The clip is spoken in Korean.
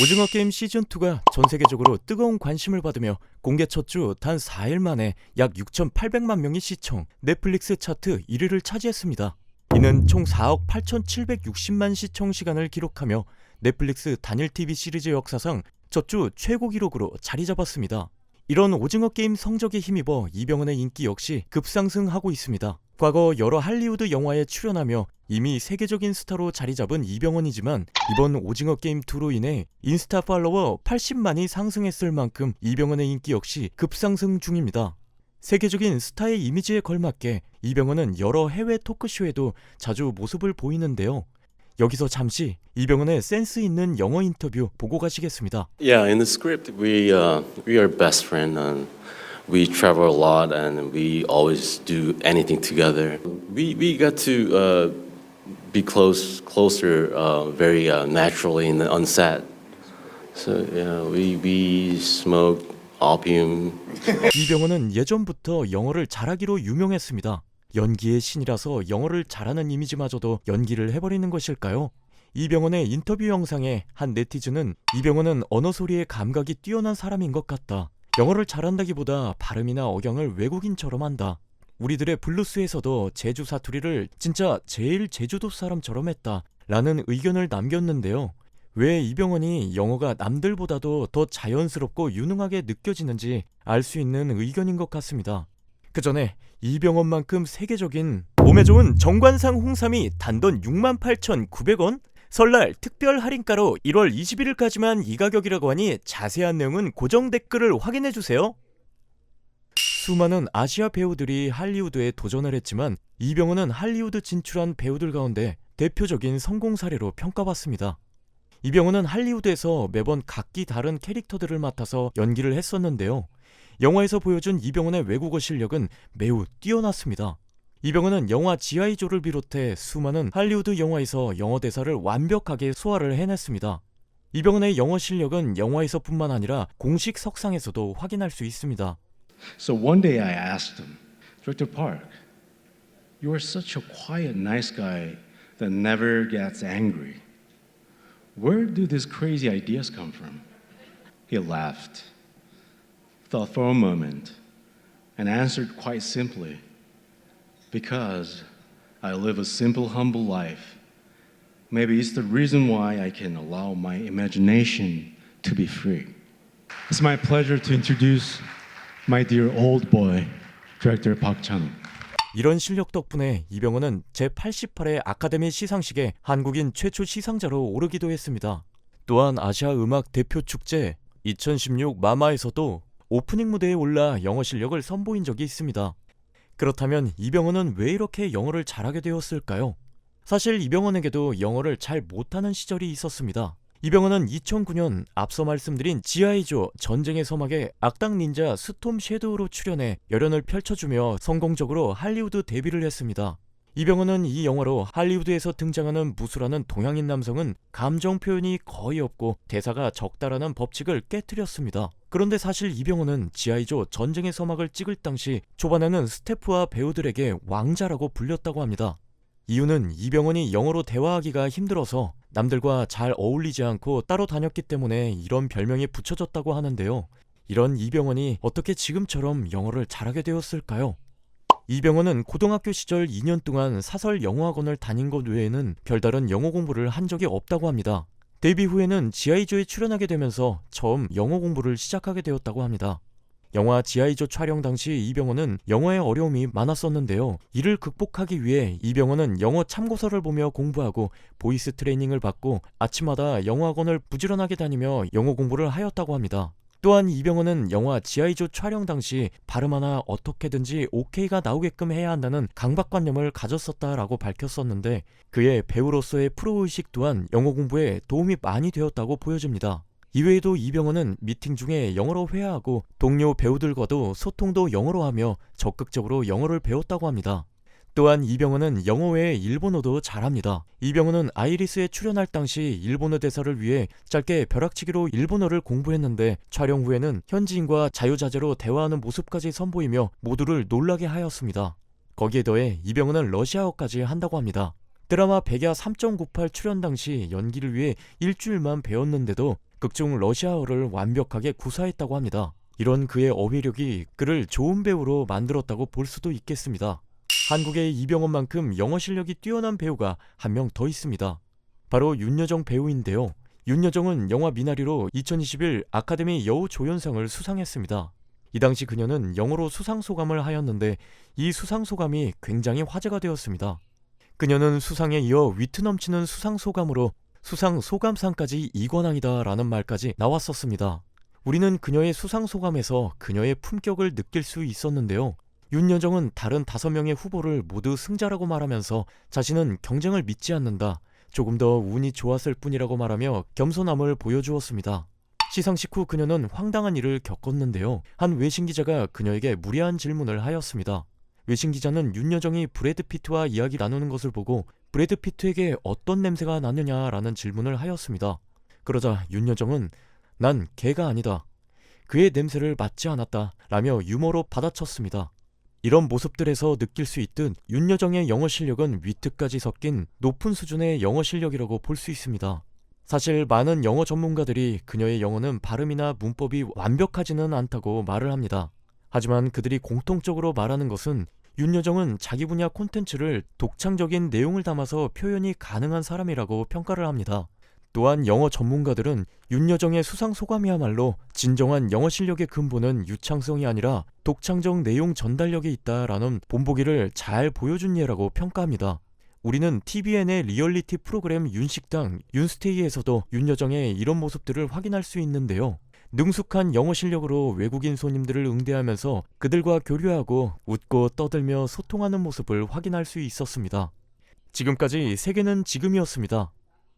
오징어 게임 시즌2가 전 세계적으로 뜨거운 관심을 받으며 공개 첫 주 단 4일 만에 약 6,800만 명이 시청, 넷플릭스 차트 1위를 차지했습니다. 이는 총 4억 8,760만 시청 시간을 기록하며 넷플릭스 단일 TV 시리즈 역사상 첫주 최고 기록으로 자리 잡았습니다. 이런 오징어 게임 성적에 힘입어 이병헌의 인기 역시 급상승하고 있습니다. 과거 여러 할리우드 영화에 출연하며 이미 세계적인 스타로 자리 잡은 이병헌이지만 이번 오징어 게임 2로 인해 인스타 팔로워 80만이 상승했을 만큼 이병헌의 인기 역시 급상승 중입니다. 세계적인 스타의 이미지에 걸맞게 이병헌은 여러 해외 토크쇼에도 자주 모습을 보이는데요. 여기서 잠시 이병헌의 센스 있는 영어 인터뷰 보고 가시겠습니다. Yeah, in the script, we uh, we are best friend. And we travel a lot, and we always do anything together. We we got to uh, be close, closer, uh, very uh, naturally in the on set. So yeah, we we smoke opium. 이병헌은 예전부터 영어를 잘하기로 유명했습니다. 연기의 신이라서 영어를 잘하는 이미지마저도 연기를 해버리는 것일까요? 이병헌의 인터뷰 영상에 한 네티즌은 이병헌은 언어 소리의 감각이 뛰어난 사람인 것 같다. 영어를 잘한다기보다 발음이나 억양을 외국인처럼 한다. 우리들의 블루스에서도 제주 사투리를 진짜 제일 제주도 사람처럼 했다. 라는 의견을 남겼는데요. 왜 이병헌이 영어가 남들보다도 더 자연스럽고 유능하게 느껴지는지 알 수 있는 의견인 것 같습니다. 그 전에 이병헌만큼 세계적인 몸에 좋은 정관상 홍삼이 단돈 68,900원? 설날 특별 할인가로 1월 21일까지만 이 가격이라고 하니 자세한 내용은 고정 댓글을 확인해 주세요. 수많은 아시아 배우들이 할리우드에 도전을 했지만 이병헌은 할리우드 진출한 배우들 가운데 대표적인 성공 사례로 평가받습니다. 이병헌은 할리우드에서 매번 각기 다른 캐릭터들을 맡아서 연기를 했었는데요. 영화에서 보여준 이병헌의 외국어 실력은 매우 뛰어났습니다. 이병헌은 영화 지아이조를 비롯해 수많은 할리우드 영화에서 영어 대사를 완벽하게 소화를 해냈습니다. 이병헌의 영어 실력은 영화에서뿐만 아니라 공식 석상에서도 확인할 수 있습니다. So one day I asked him, Director Park, you are such a quiet, nice guy that never gets angry. Where do these crazy ideas come from? He laughed, thought for a moment, and answered quite simply Because I live a simple, humble life. Maybe it's the reason why I can allow my imagination to be free. It's my pleasure to introduce my dear old boy, director Park Chan. 이런 실력 덕분에 이병헌은 제88회 아카데미 시상식에 한국인 최초 시상자로 오르기도 했습니다. 또한 아시아 음악 대표 축제 2016 마마에서도 오프닝 무대에 올라 영어 실력을 선보인 적이 있습니다. 그렇다면 이병헌은 왜 이렇게 영어를 잘하게 되었을까요? 사실 이병헌에게도 영어를 잘 못하는 시절이 있었습니다. 이병헌은 2009년 앞서 말씀드린 지아이조 전쟁의 서막에 악당 닌자 스톰 섀도우로 출연해 열연을 펼쳐주며 성공적으로 할리우드 데뷔를 했습니다. 이병헌은 이 영화로 할리우드에서 등장하는 무수라는 동양인 남성은 감정 표현이 거의 없고 대사가 적다라는 법칙을 깨뜨렸습니다. 그런데 사실 이병헌은 지아이조 전쟁의 서막을 찍을 당시 초반에는 스태프와 배우들에게 왕자라고 불렸다고 합니다. 이유는 이병헌이 영어로 대화하기가 힘들어서 남들과 잘 어울리지 않고 따로 다녔기 때문에 이런 별명이 붙여졌다고 하는데요. 이런 이병헌이 어떻게 지금처럼 영어를 잘하게 되었을까요? 이병헌은 고등학교 시절 2년 동안 사설 영어학원을 다닌 것 외에는 별다른 영어 공부를 한 적이 없다고 합니다. 데뷔 후에는 지아이조에 출연하게 되면서 처음 영어 공부를 시작하게 되었다고 합니다. 영화 지아이조 촬영 당시 이병헌은 영어에 어려움이 많았었는데요. 이를 극복하기 위해 이병헌은 영어 참고서를 보며 공부하고 보이스 트레이닝을 받고 아침마다 영어학원을 부지런하게 다니며 영어 공부를 하였다고 합니다. 또한 이병헌은 영화 지아이조 촬영 당시 발음 하나 어떻게든지 오케이가 나오게끔 해야 한다는 강박관념을 가졌었다라고 밝혔었는데 그의 배우로서의 프로의식 또한 영어 공부에 도움이 많이 되었다고 보여집니다. 이외에도 이병헌은 미팅 중에 영어로 회화하고 동료 배우들과도 소통도 영어로 하며 적극적으로 영어를 배웠다고 합니다. 또한 이병헌은 영어 외에 일본어도 잘합니다. 이병헌은 아이리스에 출연할 당시 일본어 대사를 위해 짧게 벼락치기로 일본어를 공부했는데 촬영 후에는 현지인과 자유자재로 대화하는 모습까지 선보이며 모두를 놀라게 하였습니다. 거기에 더해 이병헌은 러시아어까지 한다고 합니다. 드라마 백야 3.98 출연 당시 연기를 위해 일주일만 배웠는데도 극중 러시아어를 완벽하게 구사했다고 합니다. 이런 그의 어휘력이 그를 좋은 배우로 만들었다고 볼 수도 있겠습니다. 한국의 이병헌만큼 영어 실력이 뛰어난 배우가 한 명 더 있습니다. 바로 윤여정 배우인데요. 윤여정은 영화 미나리로 2021 아카데미 여우 조연상을 수상했습니다. 이 당시 그녀는 영어로 수상 소감을 하였는데 이 수상 소감이 굉장히 화제가 되었습니다. 그녀는 수상에 이어 위트 넘치는 수상 소감으로 수상 소감상까지 이관왕이다라는 말까지 나왔었습니다. 우리는 그녀의 수상 소감에서 그녀의 품격을 느낄 수 있었는데요. 윤여정은 다른 다섯 명의 후보를 모두 승자라고 말하면서 자신은 경쟁을 믿지 않는다. 조금 더 운이 좋았을 뿐이라고 말하며 겸손함을 보여주었습니다. 시상식 후 그녀는 황당한 일을 겪었는데요. 한 외신 기자가 그녀에게 무례한 질문을 하였습니다. 외신 기자는 윤여정이 브래드 피트와 이야기 나누는 것을 보고 브래드 피트에게 어떤 냄새가 나느냐라는 질문을 하였습니다. 그러자 윤여정은 난 개가 아니다. 그의 냄새를 맡지 않았다. 라며 유머로 받아쳤습니다. 이런 모습들에서 느낄 수 있듯 윤여정의 영어 실력은 위트까지 섞인 높은 수준의 영어 실력이라고 볼 수 있습니다. 사실 많은 영어 전문가들이 그녀의 영어는 발음이나 문법이 완벽하지는 않다고 말을 합니다. 하지만 그들이 공통적으로 말하는 것은 윤여정은 자기 분야 콘텐츠를 독창적인 내용을 담아서 표현이 가능한 사람이라고 평가를 합니다. 또한 영어 전문가들은 윤여정의 수상 소감이야말로 진정한 영어 실력의 근본은 유창성이 아니라 독창적 내용 전달력에 있다라는 본보기를 잘 보여준 예라고 평가합니다. 우리는 TVN의 리얼리티 프로그램 윤식당, 윤스테이에서도 윤여정의 이런 모습들을 확인할 수 있는데요. 능숙한 영어 실력으로 외국인 손님들을 응대하면서 그들과 교류하고 웃고 떠들며 소통하는 모습을 확인할 수 있었습니다. 지금까지 세계는 지금이었습니다.